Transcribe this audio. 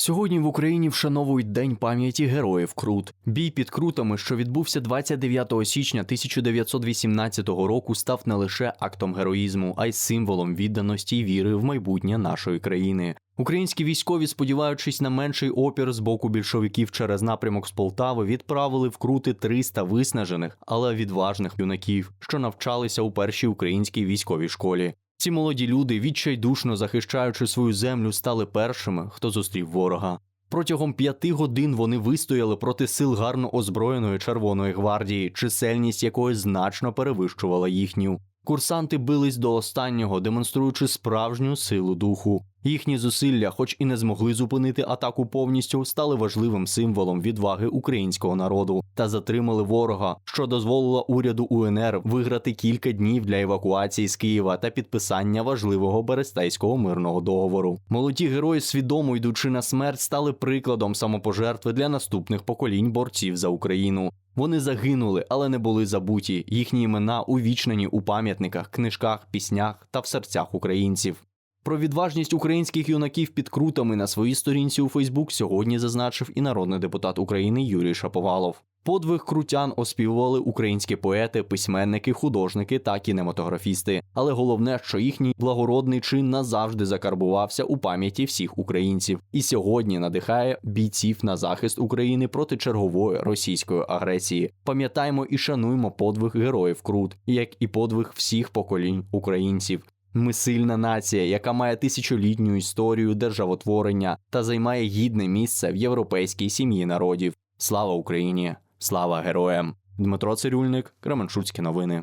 Сьогодні в Україні вшановують День пам'яті героїв Крут. Бій під Крутами, що відбувся 29 січня 1918 року, став не лише актом героїзму, а й символом відданості й віри в майбутнє нашої країни. Українські військові, сподіваючись на менший опір з боку більшовиків через напрямок з Полтави, відправили в крути 300 виснажених, але відважних юнаків, що навчалися у першій українській військовій школі. Ці молоді люди, відчайдушно захищаючи свою землю, стали першими, хто зустрів ворога. Протягом п'яти годин вони вистояли проти сил гарно озброєної Червоної гвардії, чисельність якої значно перевищувала їхню. Курсанти бились до останнього, демонструючи справжню силу духу. Їхні зусилля, хоч і не змогли зупинити атаку повністю, стали важливим символом відваги українського народу та затримали ворога, що дозволило уряду УНР виграти кілька днів для евакуації з Києва та підписання важливого Берестейського мирного договору. Молоді герої, свідомо йдучи на смерть, стали прикладом самопожертви для наступних поколінь борців за Україну. Вони загинули, але не були забуті. Їхні імена увічнені у пам'ятниках, книжках, піснях та в серцях українців. Про відважність українських юнаків під крутами на своїй сторінці у Фейсбук сьогодні зазначив і народний депутат України Юрій Шаповалов. Подвиг крутян оспівували українські поети, письменники, художники та кінематографісти. Але головне, що їхній благородний чин назавжди закарбувався у пам'яті всіх українців, і сьогодні надихає бійців на захист України проти чергової російської агресії. Пам'ятаємо і шануємо подвиг героїв Крут, як і подвиг всіх поколінь українців. Ми сильна нація, яка має тисячолітню історію державотворення та займає гідне місце в європейській сім'ї народів. Слава Україні! Слава героям! Дмитро Цирюльник, Кременчуцькі новини.